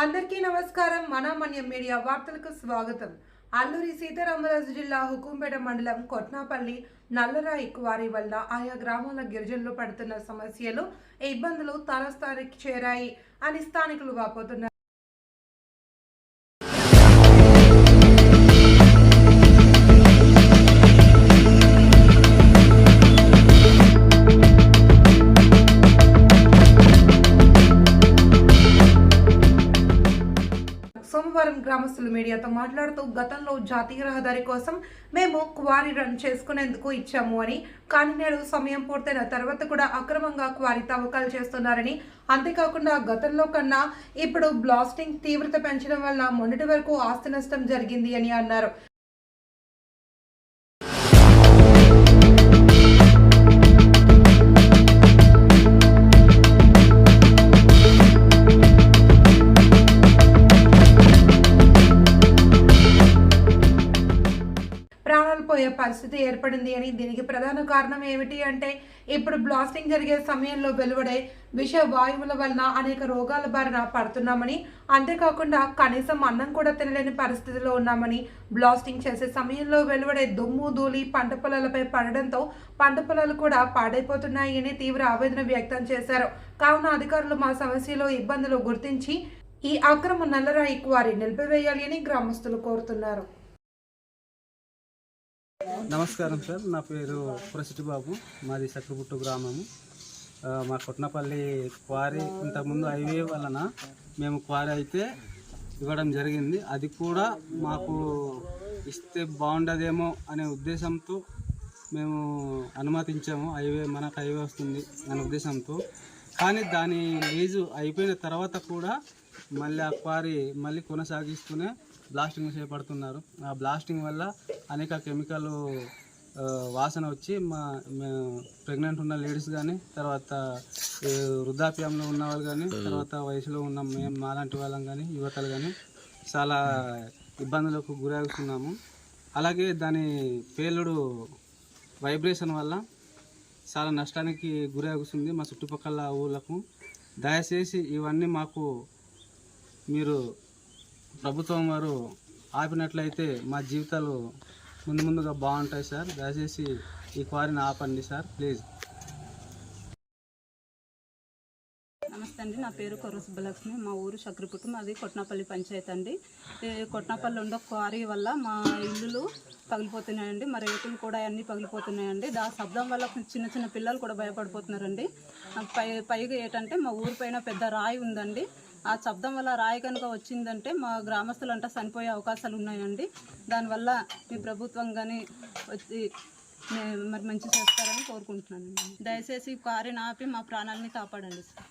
అందరికీ నమస్కారం. మనమన్యం మీడియా వార్తలకు స్వాగతం. అల్లూరి సీతారామరాజు జిల్లా హుకుంపేట మండలం కొట్నాపల్లి నల్లరాయి క్వారీ వల్ల ఆయా గ్రామాల గిరిజనులు పడుతున్న సమస్యలు ఇబ్బందులు తలస్థాయికి చేరాయి అని స్థానికులు వాపోతున్నారు. సోమవారం గ్రామస్తులు మీడియాతో మాట్లాడుతూ గతంలో జాతీయ రహదారి కోసం మేము క్వారీ రన్ చేసుకునేందుకు ఇచ్చాము అని. కానీ నేడు సమయం పూర్తయిన తర్వాత కూడా అక్రమంగా క్వారీ తవ్వకాలు చేస్తున్నారని. అంతేకాకుండా గతంలో కన్నా ఇప్పుడు బ్లాస్టింగ్ తీవ్రత పెంచడం వల్ల మొన్నటి వరకు ఆస్తి నష్టం జరిగింది అని అన్నారు. పరిస్థితి ఏర్పడింది అని దీనికి ప్రధాన కారణం ఏమిటి అంటే ఇప్పుడు బ్లాస్టింగ్ జరిగే సమయంలో వెలువడే విష వాయువుల వలన అనేక రోగాల బారిన పడుతున్నామని అంతేకాకుండా కనీసం అన్నం కూడా తినలేని పరిస్థితిలో ఉన్నామని బ్లాస్టింగ్ చేసే సమయంలో వెలువడే దుమ్ము ధూళి పంట పొలాలపై పడడంతో పంట పొలాలు కూడా పాడైపోతున్నాయని తీవ్ర ఆవేదన వ్యక్తం చేశారు. కావున అధికారులు మా సమస్యలో ఇబ్బందులు గుర్తించి ఈ అక్రమ నల్లరాయి క్వారీ నిలిపివేయాలి అని గ్రామస్తులు కోరుతున్నారు. నమస్కారం సార్ నా పేరు ప్రసిద్ధి బాబు మాది సక్రపుట్టు గ్రామము. మా కొట్నపల్లి క్వారీ ఇంతకుముందు హైవే వలన మేము క్వారీ అయితే ఇవ్వడం జరిగింది. అది కూడా మాకు ఇస్తే బాగుండదేమో అనే ఉద్దేశంతో మేము అనుమతించాము. హైవే మనకు హైవే వస్తుంది అనే ఉద్దేశంతో. కానీ దాని లీజు అయిపోయిన తర్వాత కూడా మళ్ళీ ఆ క్వారీ మళ్ళీ కొనసాగిస్తూనే బ్లాస్టింగ్ చేపడుతున్నారు. ఆ బ్లాస్టింగ్ వల్ల అనేక కెమికల్ వాసన వచ్చి మా ప్రెగ్నెంట్ ఉన్న లేడీస్ కానీ తర్వాత వృద్ధాప్యంలో ఉన్న వాళ్ళు కానీ తర్వాత వయసులో ఉన్న మేము మాలాంటి వాళ్ళం కానీ యువతలు కానీ చాలా ఇబ్బందులకు గురవుతున్నాము. అలాగే దాని పేలుడు వైబ్రేషన్ వల్ల చాలా నష్టానికి గురవుతుంది మా చుట్టుపక్కల ఊళ్ళకు దయచేసి ఇవన్నీ మాకు మీరు ప్రభుత్వం వారు ఆపినట్లయితే మా జీవితాలు ముందు ముందుగా బాగుంటాయి సార్. దయచేసి ఈ క్వారీని ఆపండి సార్ ప్లీజ్. నమస్తే అండి నా పేరు కొర్ర సుబ్బలక్ష్మి. మా ఊరు చక్రపుట్టు మాది కొట్నాపల్లి పంచాయతీ అండి. కొట్నపల్లి కొట్నాపల్లి ఉండే క్వారీ వల్ల మా ఇల్లులు పగిలిపోతున్నాయండి. మా రేకులు కూడా అన్నీ పగిలిపోతున్నాయండి. దా శబ్దం వల్ల చిన్న చిన్న పిల్లలు కూడా భయపడిపోతున్నారండి. పై పైగా ఏంటంటే మా ఊరి పైన పెద్ద రాయి ఉందండి. ఆ శబ్దం వల్ల రాయి కనుక వచ్చిందంటే మా గ్రామస్తులంతా చనిపోయే అవకాశాలు ఉన్నాయండి. దానివల్ల మీ ప్రభుత్వం కానీ వచ్చి మరి మంచి చేస్తారని కోరుకుంటున్నాను దయచేసి ఈ ఆపి మా ప్రాణాలని కాపాడండి సార్.